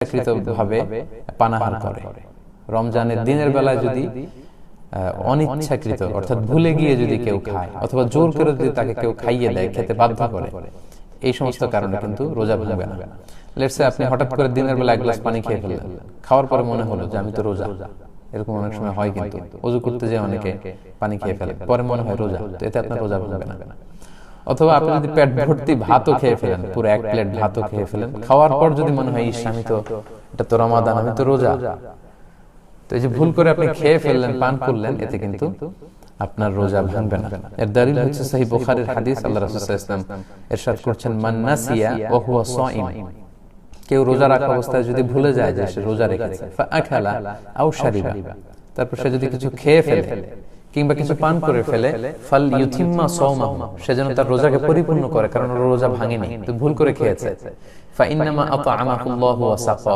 অনিচ্ছাকৃত ভাবে পানাহার করে। রমজানের দিনের বেলায় যদি অনিচ্ছাকৃত অর্থাৎ ভুলে গিয়ে যদি কেউ খায় অথবা জোর করে যদি তাকে কেউ খাইয়ে দেয় খেতে বাধ্য করে। এই সমস্ত কারণে কিন্তু রোজা ভাঙবে না। লেটসে আপনি হঠাৎ করে দিনের বেলা এক গ্লাস পানি খেয়ে ফেললেন। খাওয়ার পরে মনে হলো যে আমি তো রোজা। এরকম অনেক সময় হয় কিন্তু। অজু করতে যে অনেকে পানি খেয়ে ফেলে পরে মনে হয় রোজা। তো এতে আপনার রোজা ভাঙবে না। অথবা আপনি যদি পেট ভর্তি ভাতও খেয়ে ফেলেন পুরো এক প্লেট ভাতও খেয়ে ফেলেন। খাওয়ার পর যদি মনে হয় ইস আমি তো এটা তো রমাদান আমি তো রোজা। তো এই যে ভুল করে আপনি খেয়ে ফেললেন পান করলেন এতে কিন্তু আপনার রোজা ভাঙবে না। এর দলিল হচ্ছে সহি বুখারীর হাদিস আল্লাহ রাসূল সাল্লাল্লাহু আলাইহি ওয়াসাল্লাম ইরশাদ করছেন মান নাসিয়া ওয়া হুয়া সাইম কেউ রোজা রাখা অবস্থায় যদি ভুলে যায় যে সে রোজা রেখেছে ফাআখালা আও শারিবা। তারপর সে যদি কিছু খেয়ে ফেলে কিংবা কিছু পান করে ফেলে ফাল ইউথিম্মা সাওমাহু সে যেন তার রোজাকে পরিপূর্ণ করে কারণ রোজা ভাঙেনি। তো ভুল করে খেয়েছে। ফা ইন্নামা আতআমাকুল্লাহু ওয়া সাকা